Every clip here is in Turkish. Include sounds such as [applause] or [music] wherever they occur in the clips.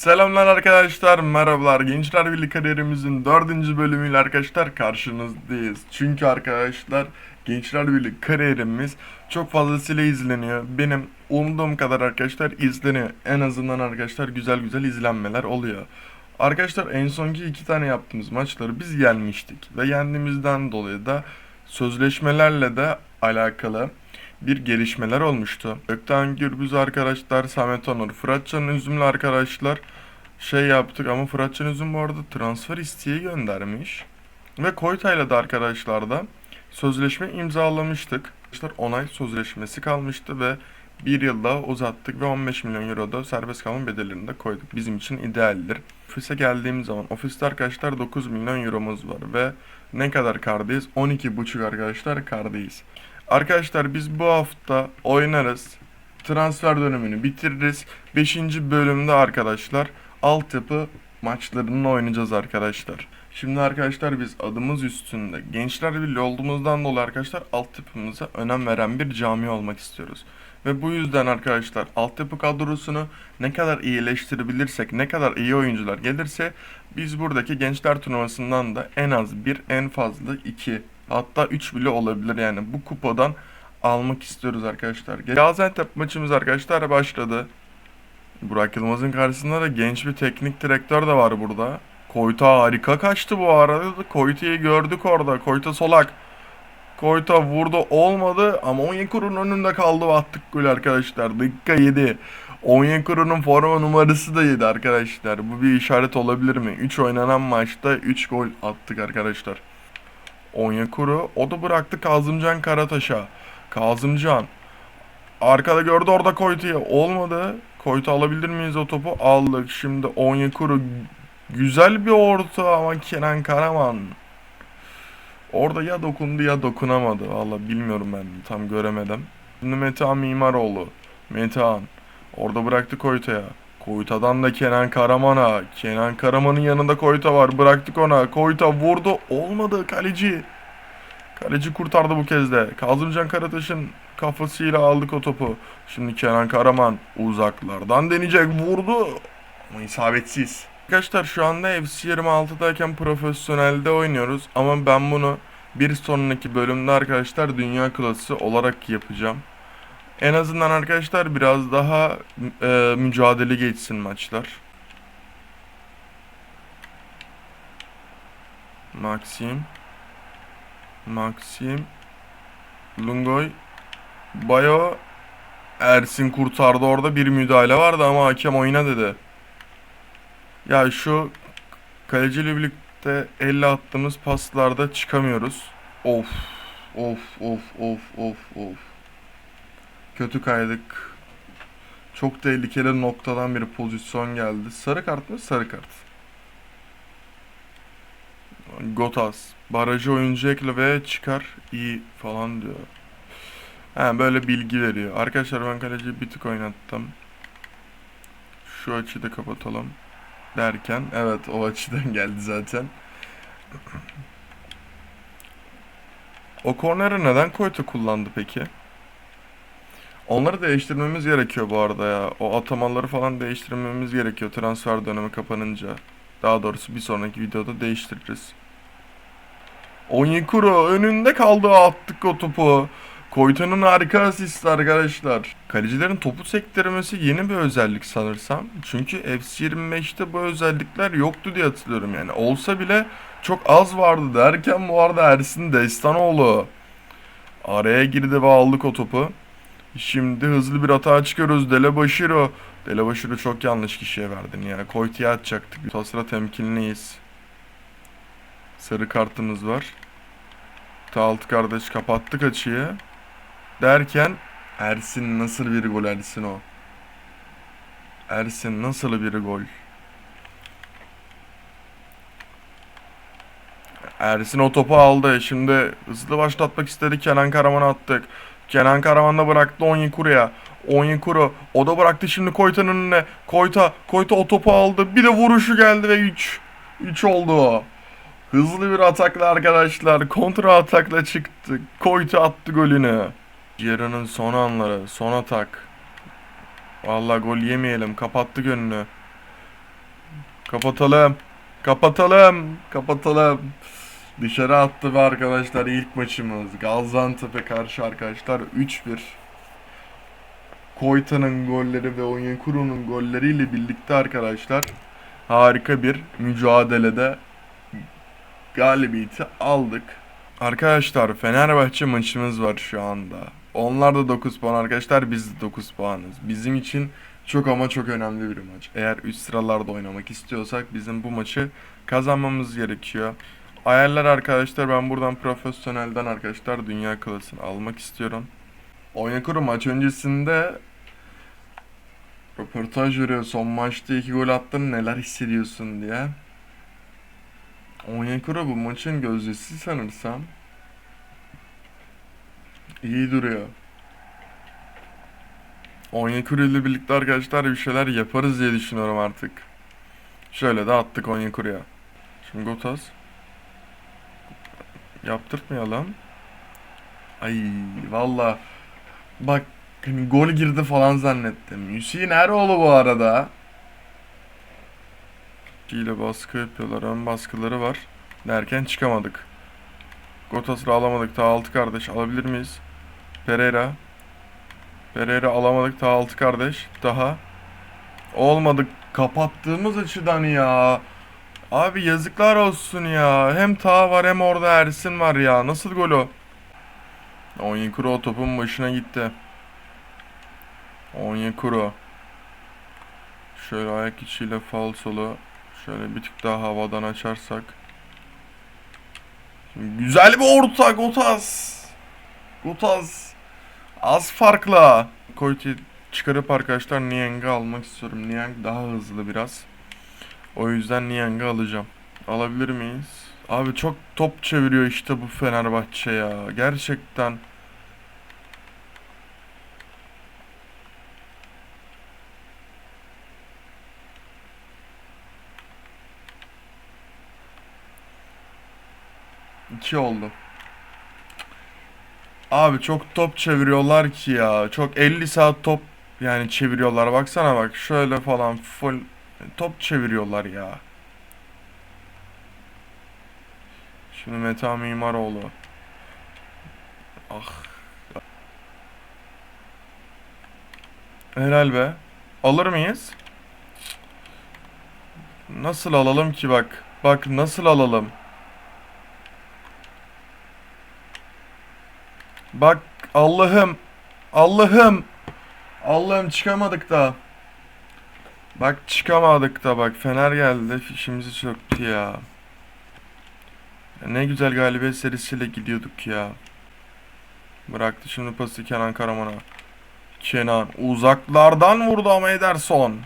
Selamlar arkadaşlar, merhabalar. Gençler Birliği kariyerimizin dördüncü bölümüyle arkadaşlar karşınızdayız. Çünkü arkadaşlar Gençler Birliği kariyerimiz çok fazlasıyla izleniyor. Benim umduğum kadar arkadaşlar izleniyor. En azından arkadaşlar güzel güzel izlenmeler oluyor. Arkadaşlar en sonki iki tane yaptığımız maçları biz yenmiştik. Ve yendiğimizden dolayı da sözleşmelerle de alakalı bir gelişmeler olmuştu. Ökten Gürbüz arkadaşlar, Samet Onur, Fıratcan Üzümlü arkadaşlar şey yaptık ama Fıratcan Üzüm bu arada transfer isteği göndermiş. Ve Koyta'yla da arkadaşlar da sözleşme imzalamıştık. Arkadaşlar onay sözleşmesi kalmıştı ve bir yıl daha uzattık ve 15 milyon euro da serbest kalma bedelini de koyduk. Bizim için idealdir. Ofise geldiğim zaman ofiste arkadaşlar 9 milyon euromuz var ve ne kadar kardayız? 12,5 arkadaşlar kardayız. Arkadaşlar biz bu hafta oynarız. Transfer dönemini bitiririz. 5. bölümde arkadaşlar altyapı maçlarını oynayacağız arkadaşlar. Şimdi arkadaşlar biz adımız üstünde Gençler Birliği olduğumuzdan dolayı arkadaşlar altyapımıza önem veren bir cami olmak istiyoruz. Ve bu yüzden arkadaşlar altyapı kadrosunu ne kadar iyileştirebilirsek, ne kadar iyi oyuncular gelirse biz buradaki gençler turnuvasından da en az bir, en fazla iki hatta üç bile olabilir yani bu kupadan almak istiyoruz arkadaşlar. Gaziantep maçımız arkadaşlar başladı. Burak Yılmaz'ın karşısında da genç bir teknik direktör de var burada. Koyta harika kaçtı bu arada. Koyta'yı gördük orada. Koyta solak. Koyta vurdu olmadı ama Onyekuru'nun önünde kaldı ve attık gol arkadaşlar. Dakika 7. Onyekuru'nun forma numarası da 7 arkadaşlar. Bu bir işaret olabilir mi? 3 oynanan maçta 3 gol attık arkadaşlar. Onyekuru o da bıraktı Kazımcan Karataş'a. Kazımcan arkada gördü orada Koytu'yu. Olmadı. Koytu alabilir miyiz o topu? Aldık. Şimdi Onyekuru güzel bir orta ama Kenan Karaman Orada ya dokundu ya dokunamadı. Valla bilmiyorum ben. Tam göremedim. Şimdi Metehan Mimaroğlu. Metehan. Orada bıraktı Koyta'ya. Koyta'dan da Kenan Karaman'a. Kenan Karaman'ın yanında Koyta var. Bıraktık ona. Koyta vurdu. Olmadı kaleci. Kaleci kurtardı bu kez de. Kazımcan Karataş'ın kafasıyla aldık o topu. Şimdi Kenan Karaman uzaklardan deneyecek. Vurdu. Ama isabetsiz. Arkadaşlar şu anda FC 26'dayken profesyonelde oynuyoruz. Ama ben bunu bir sonraki bölümde arkadaşlar dünya klası olarak yapacağım. En azından arkadaşlar biraz daha e, mücadele geçsin maçlar. Maxim. Maxim. Lungoy. Bayo. Ersin kurtardı orada bir müdahale vardı ama hakem oyna dedi. Ya şu kaleciyle birlikte elle attığımız paslarda çıkamıyoruz. Of. Of of of of of. Kötü kaydık. Çok tehlikeli noktadan bir pozisyon geldi. Sarı kart mı? Sarı kart. Gotas. Barajı oyuncu ekle ve çıkar. iyi falan diyor. Ha böyle bilgi veriyor. Arkadaşlar ben kaleciyi bir tık oynattım. Şu açıyı da kapatalım. Derken evet o açıdan [laughs] geldi zaten. O korneri neden Koyta kullandı peki? Onları değiştirmemiz gerekiyor bu arada ya. O atamaları falan değiştirmemiz gerekiyor transfer dönemi kapanınca. Daha doğrusu bir sonraki videoda değiştiririz. Onyekuru önünde kaldı attık o topu. Koyta'nın harika asisti arkadaşlar. Kalecilerin topu sektirmesi yeni bir özellik sanırsam. Çünkü FC25'te bu özellikler yoktu diye hatırlıyorum yani. Olsa bile çok az vardı derken bu arada Ersin Destanoğlu. Araya girdi ve aldık o topu. Şimdi hızlı bir hata çıkıyoruz. Delebaşiro. Delebaşiro çok yanlış kişiye verdin ya. Koyta'ya atacaktık. Tasra temkinliyiz. Sarı kartımız var. Altı kardeş kapattık açıyı. Derken Ersin nasıl bir gol Ersin o. Ersin nasıl bir gol. Ersin o topu aldı. Şimdi hızlı başlatmak istedi. Kenan Karaman'a attık. Kenan Karaman da bıraktı Onyekuru'ya. Onyekuru o da bıraktı şimdi Koyta'nın önüne. Koyta, Koyta o topu aldı. Bir de vuruşu geldi ve 3. 3 oldu. Hızlı bir atakla arkadaşlar. Kontra atakla çıktı. Koyta attı golünü. Yarının son anları. Son atak. Vallahi gol yemeyelim. Kapattık önünü. Kapatalım. Kapatalım. Kapatalım. Dışarı attı ve arkadaşlar ilk maçımız Gaziantep'e karşı arkadaşlar 3-1. Koyta'nın golleri ve Onyekuru'nun golleriyle birlikte arkadaşlar harika bir mücadelede galibiyeti aldık. Arkadaşlar Fenerbahçe maçımız var şu anda. Onlar da 9 puan arkadaşlar biz de 9 puanız. Bizim için çok ama çok önemli bir maç. Eğer üst sıralarda oynamak istiyorsak bizim bu maçı kazanmamız gerekiyor. Ayarlar arkadaşlar ben buradan profesyonelden arkadaşlar dünya klasını almak istiyorum. Onyekuru maç öncesinde röportaj veriyor. Son maçta iki gol attın neler hissediyorsun diye. Onyekuru bu maçın gözdesi sanırsam. İyi duruyor. Onyekuru ile birlikte arkadaşlar bir şeyler yaparız diye düşünüyorum artık. Şöyle de attık Onyekuru'ya. Şimdi Gotas. Yaptırtmayalım. Ay valla. Bak hani gol girdi falan zannettim. Hüseyin Eroğlu bu arada. ile baskı yapıyorlar. Ön baskıları var. Derken çıkamadık. Gotas'ı alamadık. Ta altı kardeş alabilir miyiz? Pereira. Pereira alamadık. Ta altı kardeş. Daha. Olmadık. Kapattığımız açıdan ya. Abi yazıklar olsun ya. Hem Ta var hem orada Ersin var ya. Nasıl gol o? Onyekuru o topun başına gitti. Onyekuru. Şöyle ayak içiyle falsolu. Şöyle bir tık daha havadan açarsak. Şimdi güzel bir orta Gotas. Gotas. Az farkla. Koyti çıkarıp arkadaşlar Niang'ı almak istiyorum. Niang daha hızlı biraz. O yüzden Niang'ı alacağım. Alabilir miyiz? Abi çok top çeviriyor işte bu Fenerbahçe ya. Gerçekten. İki oldu. Abi çok top çeviriyorlar ki ya. Çok 50 saat top yani çeviriyorlar. Baksana bak şöyle falan full top çeviriyorlar ya. Şimdi Meta Mimaroğlu. Ah. Helal be. Alır mıyız? Nasıl alalım ki bak. Bak nasıl alalım. Bak Allah'ım. Allah'ım. Allah'ım çıkamadık da. Bak çıkamadık da bak Fener geldi fişimizi çöktü ya. Ya Ne güzel galibiyet serisiyle gidiyorduk ya. Bıraktı şimdi pası Kenan Karaman'a. Kenan uzaklardan vurdu ama Ederson.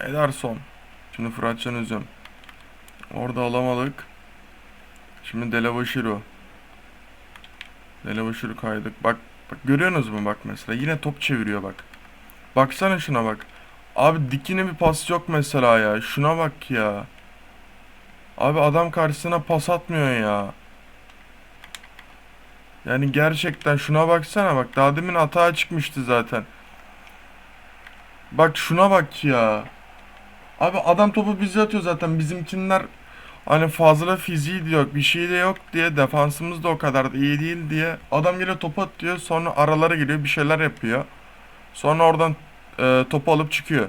Ederson. Şimdi Fıratcan Üzüm. Orada alamadık. Şimdi Delebaşiru. Delebaşiru kaydık. Bak, bak görüyorsunuz mu bak mesela. Yine top çeviriyor bak. Baksana şuna bak. Abi dikine bir pas yok mesela ya. Şuna bak ya. Abi adam karşısına pas atmıyor ya. Yani gerçekten şuna baksana bak. Daha demin hata çıkmıştı zaten. Bak şuna bak ya. Abi adam topu bize atıyor zaten. Bizimkinler hani fazla fiziği de yok. Bir şey de yok diye. Defansımız da o kadar da iyi değil diye. Adam geliyor topu atıyor. Sonra aralara giriyor. Bir şeyler yapıyor. Sonra oradan e, topu alıp çıkıyor.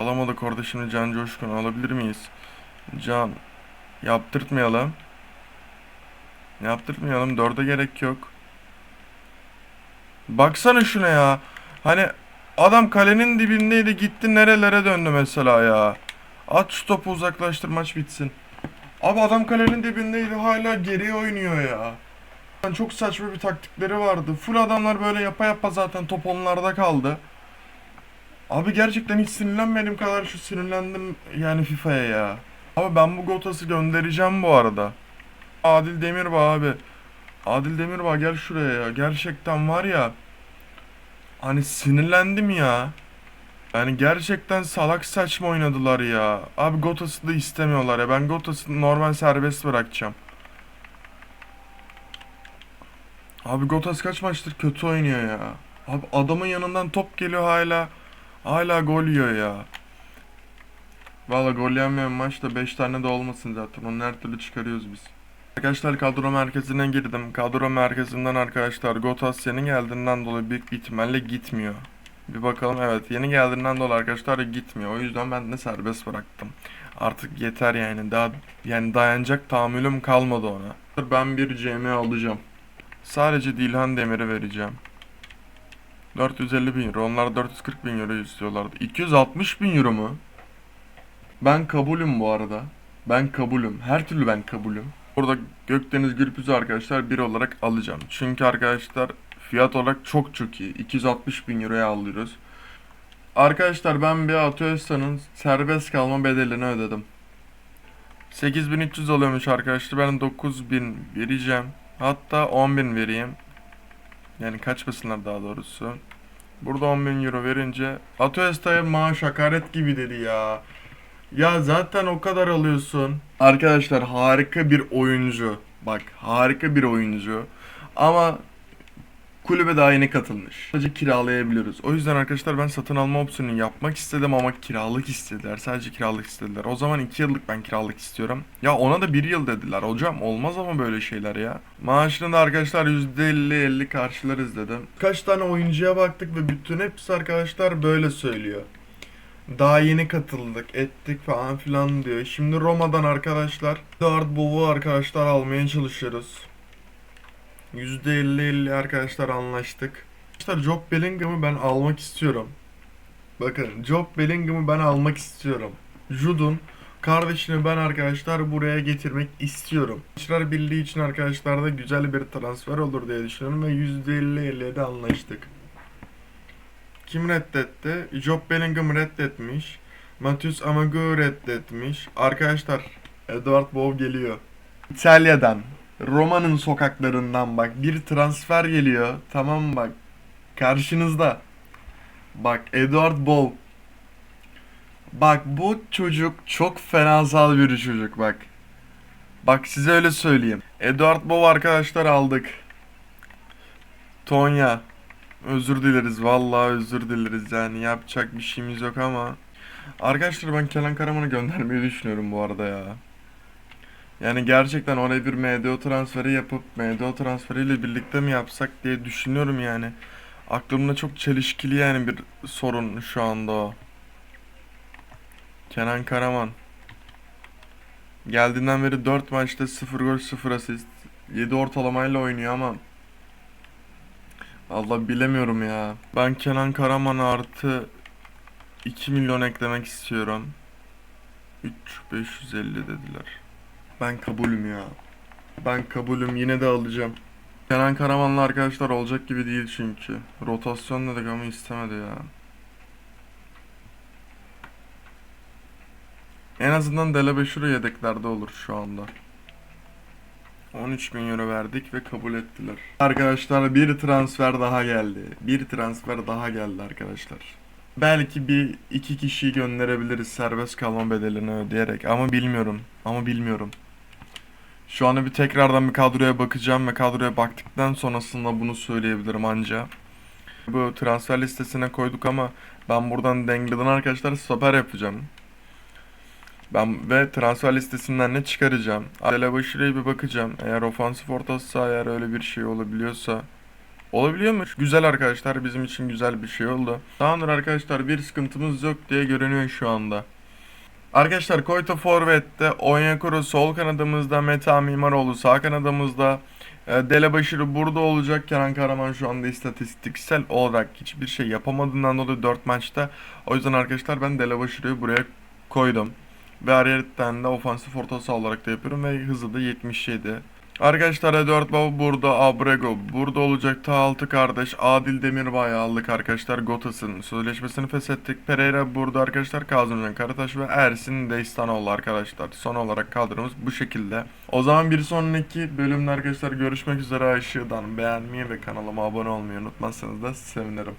Alamadık orada şimdi Can Coşkun alabilir miyiz? Can yaptırtmayalım. Yaptırtmayalım. Dörde gerek yok. Baksana şuna ya. Hani adam kalenin dibindeydi gitti nerelere döndü mesela ya. At şu topu uzaklaştır maç bitsin. Abi adam kalenin dibindeydi hala geriye oynuyor ya. Yani çok saçma bir taktikleri vardı. Full adamlar böyle yapa yapa zaten top onlarda kaldı. Abi gerçekten hiç sinirlenmedim kadar şu sinirlendim yani FIFA'ya ya. Abi ben bu Gotas'ı göndereceğim bu arada. Adil Demirbağ abi. Adil Demirbağ gel şuraya ya. Gerçekten var ya. Hani sinirlendim ya. Yani gerçekten salak saçma oynadılar ya. Abi Gotas'ı da istemiyorlar ya. Ben Gotas'ı normal serbest bırakacağım. Abi Gotas kaç maçtır kötü oynuyor ya. Abi adamın yanından top geliyor hala. Hala gol yiyor ya. Valla gol yemeyen maçta 5 tane de olmasın zaten. Onu her türlü çıkarıyoruz biz. Arkadaşlar kadro merkezine girdim. Kadro merkezinden arkadaşlar Gotas yeni geldiğinden dolayı büyük bir ihtimalle gitmiyor. Bir bakalım evet yeni geldiğinden dolayı arkadaşlar gitmiyor. O yüzden ben de serbest bıraktım. Artık yeter yani daha yani dayanacak tahammülüm kalmadı ona. Ben bir CM alacağım. Sadece Dilhan Demir'i vereceğim. 450 bin euro. Onlar 440 bin euro istiyorlardı. 260 bin euro mu? Ben kabulüm bu arada. Ben kabulüm. Her türlü ben kabulüm. Burada Gökdeniz Gürpüz'ü arkadaşlar bir olarak alacağım. Çünkü arkadaşlar fiyat olarak çok çok iyi. 260 bin euroya alıyoruz. Arkadaşlar ben bir Atıyorsan'ın serbest kalma bedelini ödedim. 8300 oluyormuş arkadaşlar. Ben 9000 vereceğim. Hatta 10.000 vereyim. Yani kaçmasınlar daha doğrusu. Burada 10.000 euro verince Atoesta'ya maaş hakaret gibi dedi ya. Ya zaten o kadar alıyorsun. Arkadaşlar harika bir oyuncu. Bak harika bir oyuncu. Ama kulübe daha yeni katılmış. Sadece kiralayabiliyoruz. O yüzden arkadaşlar ben satın alma opsiyonu yapmak istedim ama kiralık istediler. Sadece kiralık istediler. O zaman 2 yıllık ben kiralık istiyorum. Ya ona da 1 yıl dediler. Hocam olmaz ama böyle şeyler ya. Maaşını da arkadaşlar %50-50 karşılarız dedim. Kaç tane oyuncuya baktık ve bütün hepsi arkadaşlar böyle söylüyor. Daha yeni katıldık, ettik falan filan diyor. Şimdi Roma'dan arkadaşlar Eduard Bov'u arkadaşlar almaya çalışıyoruz. %50-50 arkadaşlar anlaştık. Arkadaşlar Job Bellingham'ı ben almak istiyorum. Bakın Job Bellingham'ı ben almak istiyorum. Judun kardeşini ben arkadaşlar buraya getirmek istiyorum. Gençler Birliği için arkadaşlar da güzel bir transfer olur diye düşünüyorum ve %50-50'ye de anlaştık. Kim reddetti? Job Bellingham reddetmiş. Matius Amagu reddetmiş. Arkadaşlar Edward Bow geliyor. İtalya'dan, Roma'nın sokaklarından bak bir transfer geliyor. Tamam bak. Karşınızda. Bak Edward Bow. Bak bu çocuk çok fenasal bir çocuk bak. Bak size öyle söyleyeyim. Edward Bow arkadaşlar aldık. Tonya. Özür dileriz vallahi özür dileriz yani yapacak bir şeyimiz yok ama Arkadaşlar ben Kenan Karaman'ı göndermeyi düşünüyorum bu arada ya Yani gerçekten oraya bir MDO transferi yapıp MDO transferiyle birlikte mi yapsak diye düşünüyorum yani Aklımda çok çelişkili yani bir sorun şu anda o Kenan Karaman Geldiğinden beri 4 maçta 0 gol 0 asist 7 ortalamayla oynuyor ama Allah bilemiyorum ya. Ben Kenan Karaman artı 2 milyon eklemek istiyorum. 3 550 dediler. Ben kabulüm ya. Ben kabulüm yine de alacağım. Kenan Karaman'la arkadaşlar olacak gibi değil çünkü. Rotasyon dedik ama istemedi ya. En azından Delebeşuru yedeklerde olur şu anda. 13 bin euro verdik ve kabul ettiler. Arkadaşlar bir transfer daha geldi. Bir transfer daha geldi arkadaşlar. Belki bir iki kişiyi gönderebiliriz serbest kalma bedelini ödeyerek ama bilmiyorum. Ama bilmiyorum. Şu anda bir tekrardan bir kadroya bakacağım ve kadroya baktıktan sonrasında bunu söyleyebilirim anca. Bu transfer listesine koyduk ama ben buradan Dengle'den arkadaşlar stoper yapacağım. Ben ve transfer listesinden ne çıkaracağım? Adelebaşı'ya bir bakacağım. Eğer ofansif ortası eğer öyle bir şey olabiliyorsa. Olabiliyormuş. Güzel arkadaşlar bizim için güzel bir şey oldu. Tamamdır arkadaşlar bir sıkıntımız yok diye görünüyor şu anda. Arkadaşlar Koyta Forvet'te, Onyekuru sol kanadımızda, Meta Mimaroğlu sağ kanadımızda, e, Delebaşırı burada olacak. Kenan Karaman şu anda istatistiksel olarak hiçbir şey yapamadığından dolayı 4 maçta. O yüzden arkadaşlar ben Delebaşırı'yı buraya koydum. Ve ayrıca de ofansif orta saha olarak da yapıyorum ve hızı da 77. Arkadaşlar Eduard Baba burada, Abrego burada olacak. Ta altı kardeş Adil Demirbay aldık arkadaşlar. Gotas'ın sözleşmesini feshettik. Pereira burada arkadaşlar. Kazımcan Karataş ve Ersin Deystanoğlu arkadaşlar. Son olarak kadromuz bu şekilde. O zaman bir sonraki bölümde arkadaşlar görüşmek üzere. Aşağıdan beğenmeyi ve kanalıma abone olmayı unutmazsanız da sevinirim.